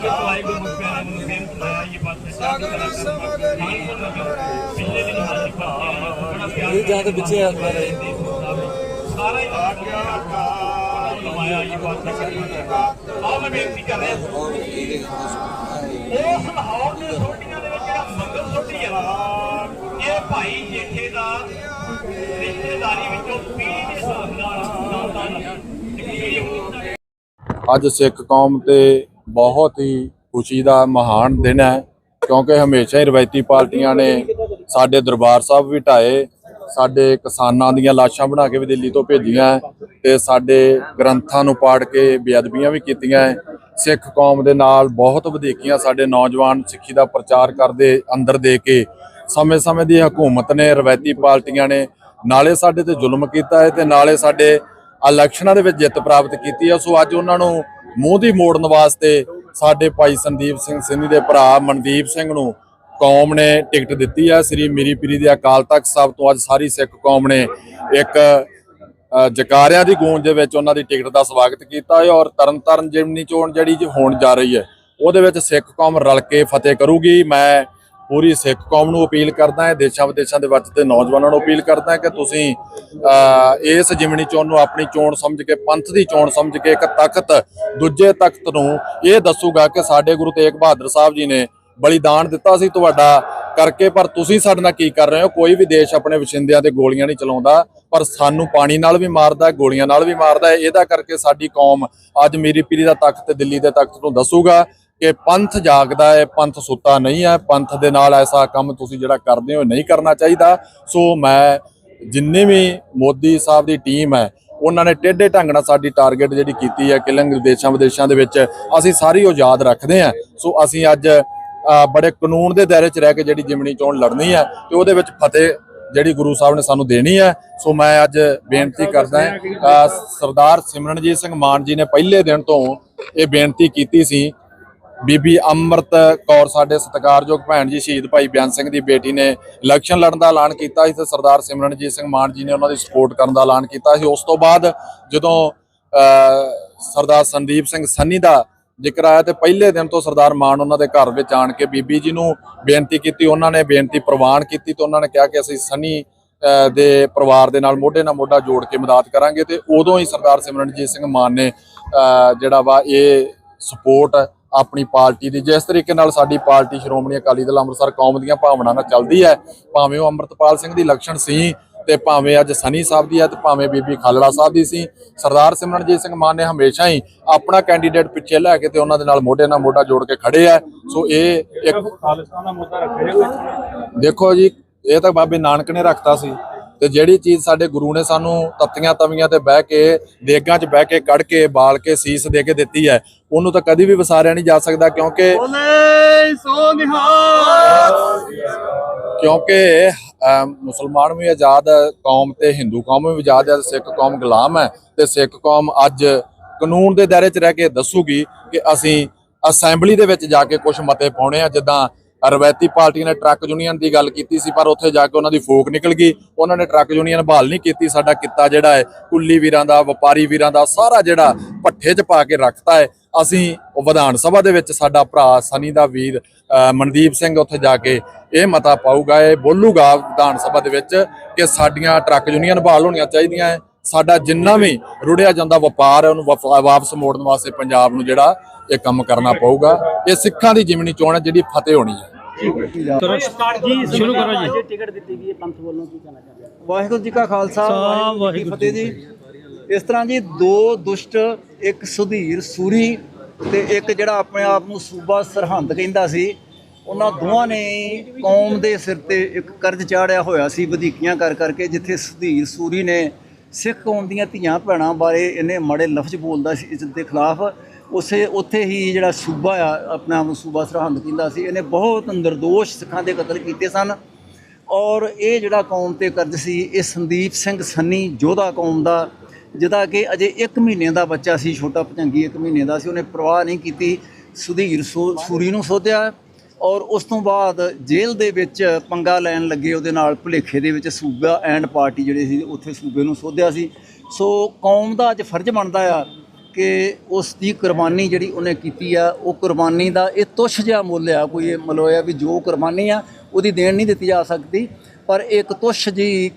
ਵਿੱਚ ਵਾਹਿਗੁਰੂ ਮੁਖ ਪਿਆਰਾ ਨੂੰ ਬੇਨਤ ਲਾਇਆ ਇਹ ਬਾਤ ਸਾਗਰ ਸਮਗਰੀ ਪਿਛਲੇ ਦਿਨ ਹਾਜੀ ਬੜਾ ਪਿਆਰ ਇਹ ਜਾਂ ਤਾਂ ਪਿੱਛੇ ਹੱਥ ਮਾਰ ਰਹੇ ਸਾਰਾ ਹੀ। ਲਵਾਇਆ ਇਹ ਬਾਤ ਹੈ ਆਹ ਮੈਂ ਬੇਨਤੀ ਕਰ ਰਿਹਾ। ਉਸ ਲਾਹੌਰ ਦੇ ਸੋਟੀਆਂ ਦੇ ਵਿੱਚ ਜਿਹੜਾ ਮੰਗਲ ਸੋਟੀ ਹੈ ਇਹ ਭਾਈ ਜੇਠੇ ਦਾ ਰਿਸ਼ਤੇਦਾਰੀ ਵਿੱਚੋਂ ਪੀੜੀ ਦੇ ਹਿਸਾਬ ਨਾਲ ਹੈ। ਅੱਜ ਸਿੱਖ ਕੌਮ ਤੇ ਬਹੁਤ ਹੀ ਖੁਸ਼ੀ ਦਾ ਮਹਾਨ ਦਿਨ ਹੈ, ਕਿਉਂਕਿ ਹਮੇਸ਼ਾ ਹੀ ਰਵਾਇਤੀ ਪਾਰਟੀਆਂ ਨੇ ਸਾਡੇ ਦਰਬਾਰ ਸਾਹਿਬ ਵੀ ਢਾਏ, ਸਾਡੇ ਕਿਸਾਨਾਂ ਦੀਆਂ ਲਾਸ਼ਾਂ ਬਣਾ ਕੇ ਵੀ ਦਿੱਲੀ ਤੋਂ ਭੇਜੀਆਂ ਤੇ ਸਾਡੇ ਗ੍ਰੰਥਾਂ ਨੂੰ ਪਾੜ ਕੇ ਬੇਅਦਬੀਆਂ ਵੀ ਕੀਤੀਆਂ ਹੈ। ਸਿੱਖ ਕੌਮ ਦੇ ਨਾਲ ਬਹੁਤ ਵਧੀਕੀਆਂ ਸਾਡੇ ਨੌਜਵਾਨ ਸਿੱਖੀ ਦਾ ਪ੍ਰਚਾਰ ਕਰਦੇ ਅੰਦਰ ਦੇ ਕੇ ਸਮੇਂ-ਸਮੇਂ ਦੀ ਹਕੂਮਤ ਨੇ ਰਵਾਇਤੀ ਪਾਰਟੀਆਂ ਨੇ ਨਾਲੇ ਸਾਡੇ ਤੇ ਜ਼ੁਲਮ ਕੀਤਾ ਹੈ ਤੇ ਨਾਲੇ ਸਾਡੇ ਇਲੈਕਸ਼ਨਾਂ ਦੇ ਵਿੱਚ ਜਿੱਤ ਪ੍ਰਾਪਤ ਕੀਤੀ ਹੈ ਸੋ ਅੱਜ ਉਹਨਾਂ ਨੂੰ ਮੂੰਹ ਦੀ ਮੋੜਨ ਵਾਸਤੇ ਸਾਡੇ ਭਾਈ ਸੰਦੀਪ ਸਿੰਘ ਸਿੰਧੀ ਦੇ ਭਰਾ ਮਨਦੀਪ ਸਿੰਘ ਨੂੰ ਕੌਮ ਨੇ ਟਿਕਟ ਦਿੱਤੀ ਹੈ। ਸ੍ਰੀ ਮੀਰੀ ਪੀਰੀ ਦੇ ਅਕਾਲ ਤਖਤ ਸਾਹਿਬ ਤੋਂ ਅੱਜ ਸਾਰੀ ਸਿੱਖ ਕੌਮ ਨੇ ਇੱਕ ਜਕਾਰਿਆਂ ਦੀ ਗੂੰਜ ਦੇ ਵਿੱਚ ਉਹਨਾਂ ਦੀ ਟਿਕਟ ਦਾ ਸਵਾਗਤ ਕੀਤਾ ਹੈ ਔਰ ਤਰਨਤਾਰਨ ਜਿਮਨੀ ਚੋਣ ਜਿਹੜੀ ਜੀ ਹੋਣ ਜਾ ਰਹੀ ਹੈ, ਉਹਦੇ ਵਿੱਚ ਸਿੱਖ ਕੌਮ ਰਲ ਕੇ ਫਤਿਹ ਕਰੂਗੀ। ਮੈਂ ਪੂਰੀ ਸਿੱਖ ਕੌਮ ਨੂੰ ਅਪੀਲ ਕਰਦਾ ਹੈ ਦੇਸ਼ਾਂ ਵਿਦੇਸ਼ਾਂ ਦੇ ਵਰਤਦੇ ਨੌਜਵਾਨਾਂ ਨੂੰ ਅਪੀਲ ਕਰਦਾ ਹਾਂ ਕਿ ਤੁਸੀਂ ਅ, ਇਸ ਜਿਮਨੀ ਚੋਣ ਨੂੰ ਆਪਣੀ ਚੋਣ ਸਮਝ ਕੇ ਪੰਥ ਦੀ ਚੋਣ ਸਮਝ ਕੇ ਇੱਕ ਤਖਤ ਦੂਜੇ ਤਖਤ ਨੂੰ ਇਹ ਦੱਸੂਗਾ ਕਿ ਸਾਡੇ ਗੁਰੂ ਤੇਗ ਬਹਾਦਰ ਸਾਹਿਬ ਜੀ ਨੇ ਬਲੀਦਾਨ ਦਿੱਤਾ ਸੀ ਤੁਹਾਡਾ ਕਰਕੇ ਪਰ ਤੁਸੀਂ ਸਾਡੇ ਨਾਲ ਕੀ ਕਰ ਰਹੇ ਹੋ? ਕੋਈ ਵੀ ਦੇਸ਼ ਆਪਣੇ ਵਸਿੰਦਿਆਂ ਤੇ ਗੋਲੀਆਂ ਨਹੀਂ ਚਲਾਉਂਦਾ ਪਰ ਸਾਨੂੰ ਪਾਣੀ ਨਾਲ ਵੀ ਮਾਰਦਾ ਗੋਲੀਆਂ ਨਾਲ ਵੀ ਮਾਰਦਾ ਇਹਦਾ ਕਰਕੇ ਸਾਡੀ ਕੌਮ ਅੱਜ ਮੇਰੀ ਪੀਰੀ ਦਾ ਤਖਤ ਤੇ ਦਿੱਲੀ ਦੇ ਤਖਤ ਨੂੰ ਦੱਸੂਗਾ। ਕਿ ਪੰਥ ਜਾਗਦਾ ਹੈ, ਪੰਥ ਸੁੱਤਾ ਨਹੀਂ ਹੈ, ਪੰਥ ਦੇ ਨਾਲ ਐਸਾ ਕੰਮ ਤੁਸੀਂ ਜਿਹੜਾ ਕਰਦੇ ਹੋ ਨਹੀਂ ਕਰਨਾ ਚਾਹੀਦਾ। ਸੋ ਮੈਂ ਜਿੰਨੇ ਵੀ ਮੋਦੀ ਸਾਹਿਬ ਦੀ ਟੀਮ ਹੈ, ਉਹਨਾਂ ਨੇ ਟੇਢੇ ਢੰਗ ਨਾਲ ਸਾਡੀ ਟਾਰਗੇਟ ਜਿਹੜੀ ਕੀਤੀ ਹੈ ਕਿਲਿੰਗ ਦੇਸ਼ਾਂ ਵਿਦੇਸ਼ਾਂ ਦੇ ਵਿੱਚ, ਅਸੀਂ ਸਾਰੀ ਉਹ ਯਾਦ ਰੱਖਦੇ ਹਾਂ। ਸੋ ਅਸੀਂ ਅੱਜ ਬੜੇ ਕਾਨੂੰਨ ਦੇ ਦਾਇਰੇ 'ਚ ਰਹਿ ਕੇ ਜਿਹੜੀ ਜਿਮਣੀ ਚੋਣ ਲੜਨੀ ਹੈ ਤੇ ਉਹਦੇ ਵਿੱਚ ਫਤਿਹ ਜਿਹੜੀ ਗੁਰੂ ਸਾਹਿਬ ਨੇ ਸਾਨੂੰ ਦੇਣੀ ਹੈ। ਸੋ ਮੈਂ ਅੱਜ ਬੇਨਤੀ ਕਰਦਾ ਹਾਂ ਸਰਦਾਰ ਸਿਮਰਨਜੀਤ ਸਿੰਘ ਮਾਨ ਜੀ ਨੇ ਪਹਿਲੇ ਦਿਨ ਤੋਂ ਇਹ ਬੇਨਤੀ ਕੀਤੀ ਸੀ ਬੀਬੀ ਅੰਮ੍ਰਿਤ ਕੌਰ, ਸਾਡੇ ਸਤਿਕਾਰਯੋਗ ਭੈਣ ਜੀ ਸ਼ਹੀਦ ਭਾਈ ਬਿਆਨ ਸਿੰਘ ਦੀ ਬੇਟੀ ਨੇ ਇਲੈਕਸ਼ਨ ਲੜਨ ਦਾ ਐਲਾਨ ਕੀਤਾ ਸੀ ਤੇ ਸਰਦਾਰ ਸਿਮਰਨਜੀਤ ਸਿੰਘ ਮਾਨ ਜੀ ਨੇ ਉਹਨਾਂ ਦੀ ਸਪੋਰਟ ਕਰਨ ਦਾ ਐਲਾਨ ਕੀਤਾ ਸੀ। ਉਸ ਤੋਂ ਬਾਅਦ ਜਦੋਂ ਸਰਦਾਰ ਸੰਦੀਪ ਸਿੰਘ ਸੰਨੀ ਦਾ ਜ਼ਿਕਰ ਆਇਆ ਤੇ ਪਹਿਲੇ ਦਿਨ ਤੋਂ ਸਰਦਾਰ ਮਾਨ ਉਹਨਾਂ ਦੇ ਘਰ ਵਿੱਚ ਆਣ ਕੇ ਬੀਬੀ ਜੀ ਨੂੰ ਬੇਨਤੀ ਕੀਤੀ, ਉਹਨਾਂ ਨੇ ਬੇਨਤੀ ਪ੍ਰਵਾਨ ਕੀਤੀ ਤੇ ਉਹਨਾਂ ਨੇ ਕਿਹਾ ਕਿ ਅਸੀਂ ਸੰਨੀ ਦੇ ਪਰਿਵਾਰ ਦੇ ਨਾਲ ਮੋਢੇ ਨਾਲ ਮੋਢਾ ਜੋੜ ਕੇ ਮਦਦ ਕਰਾਂਗੇ ਤੇ ਉਦੋਂ ਹੀ ਸਰਦਾਰ ਸਿਮਰਨਜੀਤ ਸਿੰਘ ਮਾਨ ਨੇ ਜਿਹੜਾ ਵਾ ਇਹ ਸਪੋਰਟ ਆਪਣੀ ਪਾਰਟੀ ਦੀ। ਜਿਸ ਤਰੀਕੇ ਨਾਲ ਸਾਡੀ ਪਾਰਟੀ ਸ਼੍ਰੋਮਣੀ ਅਕਾਲੀ ਦਲ ਅੰਮ੍ਰਿਤਸਰ ਕੌਮ ਦੀਆਂ ਭਾਵਨਾਵਾਂ ਨਾਲ ਚੱਲਦੀ ਹੈ ਭਾਵੇਂ ਉਹ ਅੰਮ੍ਰਿਤਪਾਲ ਸਿੰਘ ਦੀ ਲਕਸ਼ਣ ਸੀ ਤੇ ਭਾਵੇਂ ਅੱਜ ਸਨੀ ਸਾਹਿਬ ਦੀ ਹੈ ਤੇ ਭਾਵੇਂ ਬੀਬੀ ਖਾਲੜਾ ਸਾਹਿਬ ਦੀ ਸੀ। ਸਰਦਾਰ ਸਿਮਰਨਜੀਤ ਸਿੰਘ ਮਾਨ ਨੇ ਹਮੇਸ਼ਾ ਹੀ ਆਪਣਾ ਕੈਂਡੀਡੇਟ ਪਿੱਛੇ ਲੈ ਕੇ ਤੇ ਉਹਨਾਂ ਦੇ ਨਾਲ ਮੋਢੇ ਨਾਲ ਮੋਢਾ ਜੋੜ ਕੇ ਖੜੇ ਆ। ਸੋ ਇਹ ਇੱਕ ਖਾਲਿਸਤਾਨ ਦਾ ਮੁੱਦਾ ਰੱਖਿਆ ਦੇਖੋ ਜੀ ਇਹ ਤਾਂ ਬਾਬੇ ਨਾਨਕ ਨੇ ਰੱਖਤਾ ਸੀ। ਤੇ ਜਿਹੜੀ ਚੀਜ਼ ਸਾਡੇ ਗੁਰੂ ਨੇ ਸਾਨੂੰ ਤੱਤੀਆਂ ਤਵੀਆਂ ਤੇ ਬਹਿ ਕੇ ਦੇਗਾਂ 'ਚ ਬਹਿ ਕੇ ਕੱਢ ਕੇ ਬਾਲ ਕੇ ਸੀਸ ਦੇ ਕੇ ਦਿੱਤੀ ਹੈ ਉਹਨੂੰ ਤਾਂ ਕਦੀ ਵੀ ਵਿਸਾਰਿਆ ਨਹੀਂ ਜਾ ਸਕਦਾ ਕਿਉਂਕਿ ਕਿਉਂਕਿ ਮੁਸਲਮਾਨ ਵੀ ਆਜ਼ਾਦ ਕੌਮ ਤੇ ਹਿੰਦੂ ਕੌਮ ਵੀ ਆਜ਼ਾਦ ਹੈ ਸਿੱਖ ਕੌਮ ਗੁਲਾਮ ਹੈ ਤੇ ਸਿੱਖ ਕੌਮ ਅੱਜ ਕਾਨੂੰਨ ਦੇ ਦਾਇਰੇ 'ਚ ਰਹਿ ਕੇ ਦੱਸੂਗੀ ਕਿ ਅਸੀਂ ਅਸੈਂਬਲੀ ਦੇ ਵਿੱਚ ਜਾ ਕੇ ਕੁਝ ਮਤੇ ਪਾਉਣੇ ਆ ਜਿੱਦਾਂ ਰਵਾਇਤੀ ਪਾਰਟੀ ਨੇ ਟਰੱਕ ਯੂਨੀਅਨ ਦੀ ਗੱਲ ਕੀਤੀ ਸੀ, ਪਰ ਉੱਥੇ ਜਾ ਕੇ ਉਹਨਾਂ ਦੀ ਫੋਕ ਨਿਕਲ ਗਈ। ਉਹਨਾਂ ਨੇ ਟਰੱਕ ਯੂਨੀਅਨ ਬਹਾਲ ਨਹੀਂ ਕੀਤੀ। ਸਾਡਾ ਕਿੱਤਾ ਜਿਹੜਾ ਹੈ, ਕੁੱਲੀ ਵੀਰਾਂ ਦਾ, ਵਪਾਰੀ ਵੀਰਾਂ ਦਾ, ਸਾਰਾ ਜਿਹੜਾ ਪੱਠੇ 'ਚ ਪਾ ਕੇ ਰੱਖਤਾ ਹੈ। ਅਸੀਂ ਵਿਧਾਨ ਸਭਾ ਦੇ ਵਿੱਚ ਸਾਡਾ ਭਰਾ ਸਨੀ ਦਾ ਵੀਰ ਮਨਦੀਪ ਸਿੰਘ ਉੱਥੇ ਜਾ ਕੇ ਇਹ ਮਤਾ ਪਾਊਗਾ, ਇਹ ਬੋਲੂਗਾ ਵਿਧਾਨ ਸਭਾ ਦੇ ਵਿੱਚ ਕਿ ਸਾਡੀਆਂ ਟਰੱਕ ਯੂਨੀਅਨ ਬਹਾਲ ਹੋਣੀਆਂ ਚਾਹੀਦੀਆਂ ਹੈ। ਸਾਡਾ ਜਿੰਨਾ ਵੀ ਰੁੜਿਆ ਜਾਂਦਾ ਵਪਾਰ ਹੈ, ਉਹਨੂੰ ਵਫ- ਵਾਪਸ ਮੋੜਨ ਵਾਸਤੇ ਪੰਜਾਬ ਨੂੰ ਜਿਹੜਾ ਇਹ ਕੰਮ ਕਰਨਾ ਪਊਗਾ। ਇਹ ਸਿੱਖਾਂ ਦੀ ਜਿਮਣੀ ਚੋਣ ਹੈ ਜਿਹੜੀ ਫਤਿਹ ਹੋਣੀ ਹੈ। ਜੀ ਸ਼ੁਰੂ ਕਰੋ ਜੀ। ਟਿਕਟ ਦਿੱਤੀ ਗਈ ਹੈ ਪੰਥ ਵੱਲੋਂ ਕੀ ਕਹਿਣਾ ਚਾਹੁੰਦੇ ਹੋ? ਵਾਹਿਗੁਰੂ ਜੀ ਕਾ ਖਾਲਸਾ ਵਾਹਿਗੁਰੂ ਜੀ ਕੀ ਫਤਿਹ ਜੀ। ਇਸ ਤਰ੍ਹਾਂ ਜੀ ਦੋ ਦੁਸ਼ਟ ਇੱਕ ਸੁਧੀਰ ਸੂਰੀ ਤੇ ਇੱਕ ਜਿਹੜਾ ਆਪਣੇ ਆਪ ਨੂੰ ਸੂਬਾ ਸਰਹੰਦ ਕਹਿੰਦਾ ਸੀ। ਉਹਨਾਂ ਦੋਵਾਂ ਨੇ ਕੌਮ ਦੇ ਸਿਰ ਤੇ ਇੱਕ ਕਰਜ਼ ਚਾੜਿਆ ਹੋਇਆ ਸੀ ਵਧੀਕੀਆਂ ਕਰ ਕਰਕੇ ਜਿੱਥੇ ਸੁਧੀਰ ਸੂਰੀ ਨੇ ਸਿੱਖ ਕੌਮ ਦੀਆਂ ਧੀਆਂ ਭੈਣਾਂ ਬਾਰੇ ਇਹਨੇ ਮਾੜੇ ਲਫ਼ਜ਼ ਬੋਲਦਾ ਸੀ ਇਸ ਦੇ ਖਿਲਾਫ। ਉਸੇ ਉੱਥੇ ਹੀ ਜਿਹੜਾ ਸੂਬਾ ਆ, ਆਪਣਾ ਆਪ ਸੂਬਾ ਸਰਹੰਦ ਕਹਿੰਦਾ ਸੀ, ਇਹਨੇ ਬਹੁਤ ਨਿਰਦੋਸ਼ ਸਿੱਖਾਂ ਦੇ ਕਤਲ ਕੀਤੇ ਸਨ। ਔਰ ਇਹ ਜਿਹੜਾ ਕੌਮ ਤੇ ਕਰਜ਼ ਸੀ, ਇਹ ਸੰਦੀਪ ਸਿੰਘ ਸੰਨੀ ਜੋਧਾ ਕੌਮ ਦਾ, ਜਿਹਦਾ ਕਿ ਅਜੇ 1 ਮਹੀਨੇ ਦਾ ਬੱਚਾ ਸੀ, ਛੋਟਾ ਭਜੰਗੀ 1 ਮਹੀਨੇ ਦਾ ਸੀ, ਉਹਨੇ ਪਰਵਾਹ ਨਹੀਂ ਕੀਤੀ, ਸੁਧੀਰ ਸੂ- ਸੂਰੀ ਨੂੰ ਸੋਧਿਆ। ਔਰ ਉਸ ਤੋਂ ਬਾਅਦ ਜੇਲ੍ਹ ਦੇ ਵਿੱਚ ਪੰਗਾ ਲੈਣ ਲੱਗੇ, ਉਹਦੇ ਨਾਲ ਭੁਲੇਖੇ ਦੇ ਵਿੱਚ ਸੂਬਾ ਐਂਡ ਪਾਰਟੀ ਜਿਹੜੇ ਸੀ, ਉੱਥੇ ਸੂਬੇ ਨੂੰ ਸੋਧਿਆ ਸੀ। ਸੋ ਕੌਮ ਦਾ ਅੱਜ ਫਰਜ਼ ਬਣਦਾ ਆ ਕਿ ਉਸ ਦੀ ਕੁਰਬਾਨੀ ਜਿਹੜੀ ਉਹਨੇ ਕੀਤੀ ਆ, ਉਹ ਕੁਰਬਾਨੀ ਦਾ ਇਹ ਤੁਛ ਜਿਹਾ ਮੁੱਲ ਆ, ਕੋਈ ਇਹ ਮਤਲਬ ਆ ਵੀ ਜੋ ਕੁਰਬਾਨੀ ਆ, ਉਹਦੀ ਦੇਣ ਨਹੀਂ ਦਿੱਤੀ ਜਾ ਸਕਦੀ। ਪਰ ਇੱਕ ਤੁੱਛ ਜੀ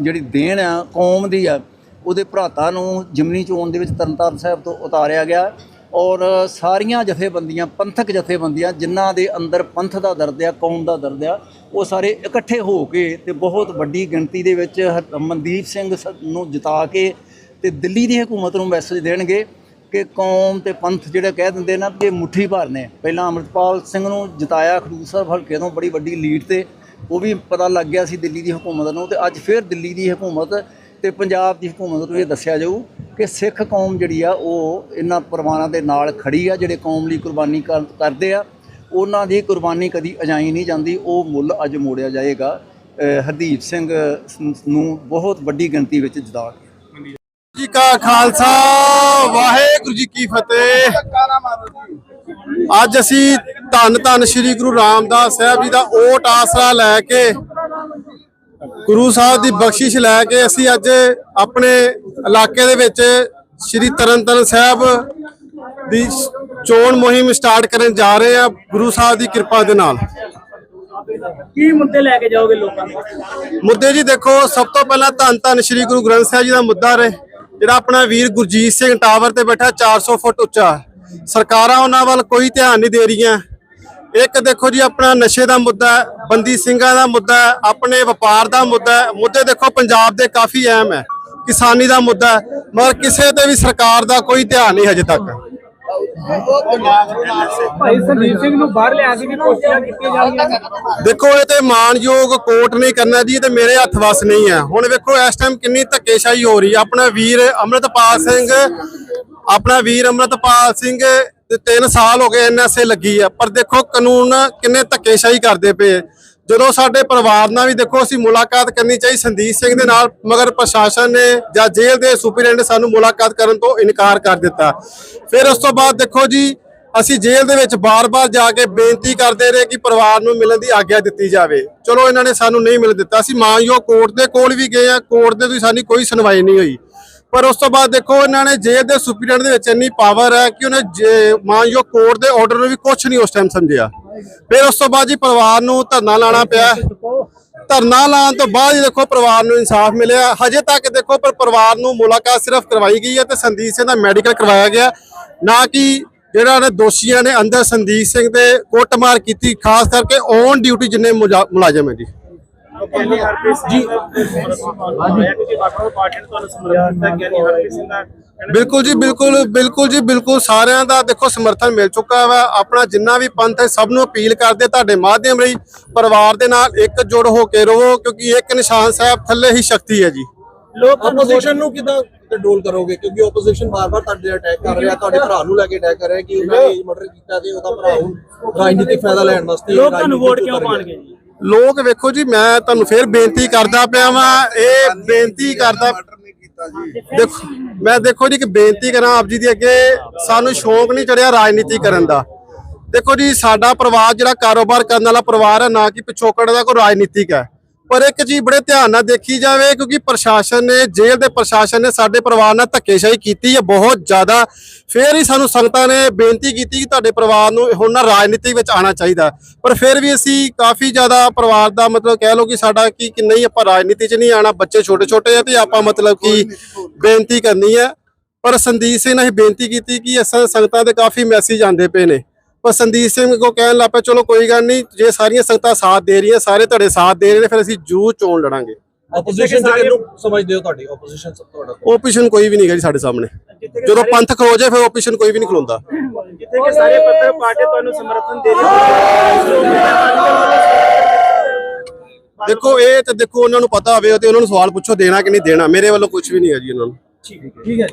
ਜਿਹੜੀ ਦੇਣ ਆ, ਕੌਮ ਦੀ ਆ, ਉਹਦੇ ਭਰਾਤਾ ਨੂੰ ਜਿਮਨੀ ਚੋਣ ਦੇ ਵਿੱਚ ਤਰਨਤਾਰਨ ਸਾਹਿਬ ਤੋਂ ਉਤਾਰਿਆ ਗਿਆ ਔਰ ਸਾਰੀਆਂ ਜਥੇਬੰਦੀਆਂ, ਪੰਥਕ ਜਥੇਬੰਦੀਆਂ, ਜਿਨ੍ਹਾਂ ਦੇ ਅੰਦਰ ਪੰਥ ਦਾ ਦਰਦ ਆ, ਕੌਮ ਦਾ ਦਰਦ ਆ, ਉਹ ਸਾਰੇ ਇਕੱਠੇ ਹੋ ਕੇ ਤੇ ਬਹੁਤ ਵੱਡੀ ਗਿਣਤੀ ਦੇ ਵਿੱਚ ਹ- ਮਨਦੀਪ ਸਿੰਘ ਸ- ਨੂੰ ਜਿਤਾ ਕੇ ਤੇ ਦਿੱਲੀ ਦੀ ਹਕੂਮਤ ਨੂੰ ਮੈਸੇਜ ਦੇਣਗੇ ਕਿ ਕੌਮ ਤੇ ਪੰਥ ਜਿਹੜੇ ਕਹਿ ਦਿੰਦੇ ਨਾ ਕਿ ਇਹ ਮੁੱਠੀ ਭਰ ਨੇ। ਪਹਿਲਾਂ ਅੰਮ੍ਰਿਤਪਾਲ ਸਿੰਘ ਨੂੰ ਜਿਤਾਇਆ, ਖਡੂਰ ਸਾਹਿਬ ਹਲਕੇ ਤੋਂ ਬੜੀ ਵੱਡੀ ਲੀਡ ਤੇ, ਉਹ ਵੀ ਪਤਾ ਲੱਗ ਗਿਆ ਸੀ ਦਿੱਲੀ ਦੀ ਹਕੂਮਤ ਨੂੰ ਤੇ ਅੱਜ ਫਿਰ ਦਿੱਲੀ ਦੀ ਹਕੂਮਤ ਤੇ ਪੰਜਾਬ ਦੀ ਹਕੂਮਤ ਨੂੰ ਇਹ ਦੱਸਿਆ ਜਾਊ ਕਿ ਸਿੱਖ ਕੌਮ ਜਿਹੜੀ ਆ, ਉਹ ਇਹਨਾਂ ਪਰਵਾਨਾਂ ਦੇ ਨਾਲ ਖੜੀ ਆ, ਜਿਹੜੇ ਕੌਮ ਲਈ ਕੁਰਬਾਨੀ ਕਰ- ਕਰਦੇ ਆ। ਉਹਨਾਂ ਦੀ ਕੁਰਬਾਨੀ ਕਦੀ ਅਜਾਈ ਨਹੀਂ ਜਾਂਦੀ, ਉਹ ਮੁੱਲ ਅੱਜ ਮੋੜਿਆ ਜਾਏਗਾ। ਹਰਦੀਪ ਸਿੰਘ ਨੂੰ ਬਹੁਤ ਵੱਡੀ ਗਿਣਤੀ ਵਿੱਚ ਜਿਤਾ ਕੇ ਖਾਲਸਾ ਵਾਹਿਗੁਰੂ ਜੀ ਕੀ ਫਤਿਹ। ਅੱਜ ਅਸੀਂ ਧੰਨ ਧੰਨ ਸ੍ਰੀ ਗੁਰੂ ਰਾਮਦਾਸ ਸਾਹਿਬ ਜੀ ਦਾ ਓਟ ਆਸਰਾ ਲੈ ਕੇ ਗੁਰੂ ਸਾਹਿਬ ਦੀ ਬਖਸ਼ਿਸ਼ ਲੈ ਕੇ ਅਸੀਂ ਅੱਜ ਆਪਣੇ ਇਲਾਕੇ ਦੇ ਵਿੱਚ ਸ੍ਰੀ ਤਰਨਤਾਰਨ ਸਾਹਿਬ ਦੀ ਚੋਣ ਮੁਹਿੰਮ ਸਟਾਰਟ ਕਰਨ ਜਾ ਰਹੇ ਹਾਂ। ਗੁਰੂ ਸਾਹਿਬ ਦੀ ਕਿਰਪਾ ਦੇ ਨਾਲ। ਕੀ ਮੁੱਦੇ ਲੈ ਕੇ ਜਾਓਗੇ ਲੋਕਾਂ ਨੂੰ ਮੁੱਦੇ ਜੀ ਦੇਖੋ ਸਭ ਤੋਂ ਪਹਿਲਾਂ ਧੰਨ ਧੰਨ ਸ੍ਰੀ ਗੁਰੂ ਗ੍ਰੰਥ ਸਾਹਿਬ ਜੀ ਦਾ ਮੁੱਦਾ ਰਹੇ। ਜਿਹੜਾ ਆਪਣਾ ਵੀਰ ਗੁਰਜੀਤ ਸਿੰਘ ਟਾਵਰ ਤੇ ਬੈਠਾ 400 ਫੁੱਟ ਉੱਚਾ। ਸਰਕਾਰਾਂ ਉਹਨਾਂ ਵੱਲ ਕੋਈ ਧਿਆਨ ਨਹੀਂ ਦੇ ਰਹੀਆਂ। ਇੱਕ ਦੇਖੋ ਜੀ ਆਪਣਾ ਨਸ਼ੇ ਦਾ ਮੁੱਦਾ ਬੰਦੀ ਸਿੰਘਾਂ ਦਾ ਮੁੱਦਾ ਆਪਣੇ ਵਪਾਰ ਦਾ ਮੁੱਦਾ ਮੁੱਦੇ ਦੇਖੋ ਪੰਜਾਬ ਦੇ ਕਾਫੀ ਅਹਿਮ ਹੈ। ਕਿਸਾਨੀ ਦਾ ਮੁੱਦਾ ਹੈ, ਮਗਰ ਕਿਸੇ ਤੇ ਵੀ ਸਰਕਾਰ ਦਾ ਕੋਈ ਧਿਆਨ ਨਹੀਂ ਹਜੇ ਤੱਕ। ਭਾਈ ਸੰਦੀਪ ਸਿੰਘ ਨੂੰ ਬਾਹਰ ਲਿਆ ਕੇ ਵੀ ਕੋਸ਼ਿਸ਼ਾਂ ਕੀਤੀਆਂ ਜਾ ਰਹੀਆਂ ਨੇ। ਦੇਖੋ, ਇਹ ਤੇ ਮਾਨਯੋਗ ਕੋਰਟ ਨਹੀਂ ਕਰਨਾ ਜੀ ਤੇ ਮੇਰੇ ਹੱਥ ਵਸ ਨਹੀਂ ਹੈ। ਹੁਣ ਵੇਖੋ, ਇਸ ਟਾਈਮ ਕਿੰਨੀ ਧੱਕੇਸ਼ਾਹੀ ਹੋ ਰਹੀ ਹੈ। ਆਪਣਾ ਵੀਰ ਅੰਮ੍ਰਿਤਪਾਲ ਸਿੰਘ, ਆਪਣਾ ਵੀਰ ਅੰਮ੍ਰਿਤਪਾਲ ਸਿੰਘ ਤੇ 3 ਸਾਲ ਹੋ ਗਏ ਐਨਐਸਏ ਲੱਗੀ ਆ। ਪਰ ਦੇਖੋ, ਕਾਨੂੰਨ ਕਿੰਨੇ ਧੱਕੇਸ਼ਾਹੀ ਕਰਦੇ ਪਏ। ਜਦੋਂ ਸਾਡੇ ਪਰਿਵਾਰ ਨਾਲ ਵੀ ਦੇਖੋ ਅਸੀਂ ਮੁਲਾਕਾਤ ਕਰਨੀ ਚਾਹੀ, ਸੰਦੀਪ ਸਿੰਘ ਦੇ ਨਾਲ, ਮਗਰ ਪ੍ਰਸ਼ਾਸਨ ਨੇ ਜਾਂ ਜੇਲ੍ਹ ਦੇ ਸੁਪਰਡੈਂਟ ਨੇ ਸਾਨੂੰ ਮੁਲਾਕਾਤ ਕਰਨ ਤੋਂ ਇਨਕਾਰ ਕਰ ਦਿੱਤਾ। ਫਿਰ ਉਸ ਤੋਂ ਬਾਅਦ ਦੇਖੋ ਜੀ, ਅਸੀਂ ਜੇਲ੍ਹ ਦੇ ਵਿੱਚ ਬਾਰ-ਬਾਰ ਜਾ ਕੇ ਬੇਨਤੀ ਕਰਦੇ ਰਹੇ ਕਿ ਪਰਿਵਾਰ ਨੂੰ ਮਿਲਣ ਦੀ ਆਗਿਆ ਦਿੱਤੀ ਜਾਵੇ। ਚਲੋ, ਇਹਨਾਂ ਨੇ ਸਾਨੂੰ ਨਹੀਂ ਮਿਲ ਦਿੱਤਾ। ਅਸੀਂ ਮਾਨਯੋਗ ਕੋਰਟ ਦੇ ਕੋਲ ਵੀ ਗਏ ਆ ਕੋਰਟ ਦੇ ਤੁਸੀਂ ਸਾਡੀ ਕੋਈ ਸੁਣਵਾਈ ਨਹੀਂ ਹੋਈ। ਪਰ ਉਸ ਤੋਂ ਬਾਅਦ ਦੇਖੋ, ਇਹਨਾਂ ਨੇ ਜੇਲ੍ਹ ਦੇ ਸੁਪਰਡੈਂਟ ਦੇ ਵਿੱਚ ਇੰਨੀ ਪਾਵਰ ਹੈ ਕਿ ਉਹਨੇ ਜੇ- ਮਾਨਯੋਗ ਕੋਰਟ ਦੇ ਆਰਡਰ ਨੂੰ ਵੀ ਕੁਝ ਨਹੀਂ ਉਸ ਟਾਈਮ ਸਮਝਿਆ। ਫਿਰ ਉਸ ਤੋਂ ਬਾਅਦ ਜੀ ਪਰਿਵਾਰ ਨੂੰ ਧਰਨਾ ਲਾਣਾ ਪਿਆ। ਧਰਨਾ ਲਾਉਣ ਤੋਂ ਬਾਅਦ ਹੀ ਦੇਖੋ ਪਰਿਵਾਰ ਨੂੰ ਇਨਸਾਫ ਮਿਲਿਆ। ਹਜੇ ਤੱਕ ਦੇਖੋ ਪਰ ਪਰਿਵਾਰ ਨੂੰ ਮੁਲਾਕਾਤ ਸਿਰਫ ਕਰਵਾਈ ਗਈ ਹੈ ਤੇ ਸੰਦੀਪ ਸਿੰਘ ਦਾ ਮੈਡੀਕਲ ਕਰਵਾਇਆ ਗਿਆ। ਨਾ ਕਿ ਜਿਹੜਾ ਨੇ ਦੋਸ਼ੀਆਂ ਨੇ ਅੰਦਰ ਸੰਦੀਪ ਸਿੰਘ ਦੇ ਕੁੱਟਮਾਰ ਕੀਤੀ ਖਾਸ ਕਰਕੇ ਔਨ ਡਿਊਟੀ ਜਿੰਨੇ ਮੁਲਾਜ਼ਮ ਹੈ ਜੀ। ਗਿਆਨੀ ਹਰਪ੍ਰੀਤ ਸਿੰਘ ਜੀ। ਵੱਖ ਪਾਰਟੀਆਂ ਨੇ ਤੁਹਾਨੂੰ ਸਮਰਥਨ ਦਿੱਤਾ ਗਿਆਨੀ ਹਰਪ੍ਰੀਤ ਸਿੰਘ ਦਾ ਕਹਿਣਾ ਬਿਲਕੁਲ ਜੀ ਬਿਲਕੁਲ ਬਿਲਕੁਲ ਜੀ ਬਿਲਕੁਲ ਸਾਰਿਆਂ ਦਾ ਦੇਖੋ ਸਮਰਥਨ ਮਿਲ ਚੁੱਕਾ ਵਾ। ਆਪਣਾ ਜਿੰਨਾ ਵੀ ਪੰਥ ਹੈ ਸਭ ਨੂੰ ਅਪੀਲ ਕਰਦੇ ਤੁਹਾਡੇ ਮਾਧਿਅਮ ਰਹੀ ਪਰਿਵਾਰ ਦੇ ਨਾਲ ਇੱਕ ਜੁੜ ਹੋ ਕੇ ਰਹੋ ਕਿਉਂਕਿ ਇੱਕ ਨਿਸ਼ਾਨ ਸਾਹਿਬ ਥੱਲੇ ਹੀ ਸ਼ਕਤੀ ਹੈ ਜੀ। ਲੋਕ ਆਪੋਜੀਸ਼ਨ ਨੂੰ ਕਿਦਾਂ ਕੰਟਰੋਲ ਕਰੋਗੇ? ਕਿਉਂਕਿ ਆਪੋਜੀਸ਼ਨ ਵਾਰ-ਵਾਰ ਤੁਹਾਡੇ ਅਟੈਕ ਕਰ ਰਿਹਾ ਤੁਹਾਡੇ ਭਰਾ ਨੂੰ ਲੈ ਕੇ ਅਟੈਕ ਕਰ ਰਿਹਾ ਕਿ ਉਹਨਾਂ ਨੇ ਮਰਡਰ ਕੀਤਾ ਤੇ ਉਹਦਾ ਭਰਾ ਹੁਣ ਰਾਜਨੀਤਿਕ ਫਾਇਦਾ ਲੈਣ ਵਾਸਤੇ ਲੋਕ ਤੁਹਾਨੂੰ ਵੋਟ ਕਿਉਂ। ਪਾਣਗੇ ਜੀ? ਲੋਕ ਵੇਖੋ ਜੀ ਮੈਂ ਤੁਹਾਨੂੰ ਫੇਰ ਬੇਨਤੀ ਕਰਦਾ ਪਿਆ ਵਾਂ ਇਹ ਬੇਨਤੀ ਕਰਦਾ ਦੇਖੋ ਮੈਂ ਦੇਖੋ ਜੀ ਕਿ ਬੇਨਤੀ ਕਰਾਂ ਆਪ ਜੀ ਦੇ ਅੱਗੇ। ਸਾਨੂੰ ਸ਼ੌਂਕ ਨਹੀਂ ਚੜਿਆ ਰਾਜਨੀਤੀ ਕਰਨ ਦਾ। ਦੇਖੋ ਜੀ ਸਾਡਾ ਪਰਿਵਾਰ ਜਿਹੜਾ ਕਾਰੋਬਾਰ ਕਰਨ ਵਾਲਾ ਪਰਿਵਾਰ ਹੈ ਨਾ ਕਿ ਪਿਛੋਕੜ ਦਾ ਕੋਈ ਰਾਜਨੀਤਿਕ ਹੈ। ਪਰ ਇੱਕ ਚੀਜ਼ ਬੜੇ ਧਿਆਨ ਨਾਲ ਦੇਖੀ ਜਾਵੇ ਕਿਉਂਕਿ ਪ੍ਰਸ਼ਾਸਨ ਨੇ ਜੇਲ੍ਹ ਦੇ ਪ੍ਰਸ਼ਾਸਨ ਨੇ ਸਾਡੇ ਪਰਿਵਾਰ ਨਾਲ ਧੱਕੇਸ਼ਾਹੀ ਕੀਤੀ ਹੈ ਬਹੁਤ ਜ਼ਿਆਦਾ। ਫਿਰ ਹੀ ਸਾਨੂੰ ਸੰਗਤਾਂ ਨੇ ਬੇਨਤੀ ਕੀਤੀ ਕਿ ਤੁਹਾਡੇ ਪਰਿਵਾਰ ਨੂੰ ਹੁਣ ਨਾ ਰਾਜਨੀਤੀ ਵਿੱਚ ਆਉਣਾ ਚਾਹੀਦਾ। ਪਰ ਫਿਰ ਵੀ ਅਸੀਂ ਕਾਫੀ ਜ਼ਿਆਦਾ ਪਰਿਵਾਰ ਦਾ ਮਤਲਬ ਕਹਿ ਲਓ ਕਿ ਸਾਡਾ ਕੀ ਕਿ ਨਹੀਂ ਆਪਾਂ ਰਾਜਨੀਤੀ 'ਚ ਨਹੀਂ ਆਣਾ ਬੱਚੇ ਛੋਟੇ ਛੋਟੇ ਆ ਤੇ ਆਪਾਂ ਮਤਲਬ ਕਿ ਬੇਨਤੀ ਕਰਨੀ ਹੈ। ਪਰ ਸੰਦੀਪ ਸਿੰਘ ਨੇ ਬੇਨਤੀ ਕੀਤੀ ਕਿ ਅਸਾਂ ਸੰਗਤਾਂ ਦੇ ਕਾਫੀ ਮੈਸੇਜ ਆਉਂਦੇ ਪਏ ਨੇ। ਪਰ ਸੰਦੀਪ ਸਿੰਘ ਕੋ ਕਹਿਣ ਲੱਗ ਪਏ ਚਲੋ ਕੋਈ ਗੱਲ ਨਹੀਂ ਜੇ ਸਾਰੀਆਂ ਸੰਗਤਾਂ ਸਾਥ ਦੇ ਰਹੀਆਂ ਸਾਰੇ ਤੁਹਾਡੇ ਸਾਥ ਦੇ ਰਹੇ ਨੇ ਫਿਰ ਅਸੀਂ ਜੂ ਚੋਣ ਲੜਾਂਗੇ। ਆਪੋਜੀਸ਼ਨ ਤੇ ਕਿਹਨੂੰ ਸਮਝਦੇ ਹੋ ਤੁਹਾਡੀ ਆਪੋਜੀਸ਼ਨ ਸਭ ਤੋਂ ਵੱਡਾ ਓਪੀਸ਼ਨ ਕੋਈ ਵੀ ਨਹੀਂ ਹੈ ਜੀ ਸਾਡੇ ਸਾਹਮਣੇ। ਜਦੋਂ ਪੰਥ ਖਲੋ ਜਾਏ ਫਿਰ ਓਪੀਸ਼ਨ ਕੋਈ ਵੀ ਨਹੀਂ ਖਲੋਂਦਾ। ਜਿੱਥੇ ਕਿ ਸਾਰੇ ਪੱਤਰ ਪਾਰਟੀ ਤੁਹਾਨੂੰ ਸਮਰਥਨ ਦੇ ਰਹੇ ਦੇਖੋ ਇਹ ਤੇ ਦੇਖੋ ਉਹਨਾਂ ਨੂੰ ਪਤਾ ਹੋਵੇ ਤੇ ਉਹਨਾਂ ਨੂੰ ਸਵਾਲ ਪੁੱਛੋ ਦੇਣਾ ਕਿ ਨਹੀਂ ਦੇਣਾ ਮੇਰੇ ਵੱਲੋਂ ਕੁਝ ਵੀ ਨਹੀਂ ਹੈ ਜੀ ਉਹਨਾਂ ਨੂੰ। ਠੀਕ ਹੈ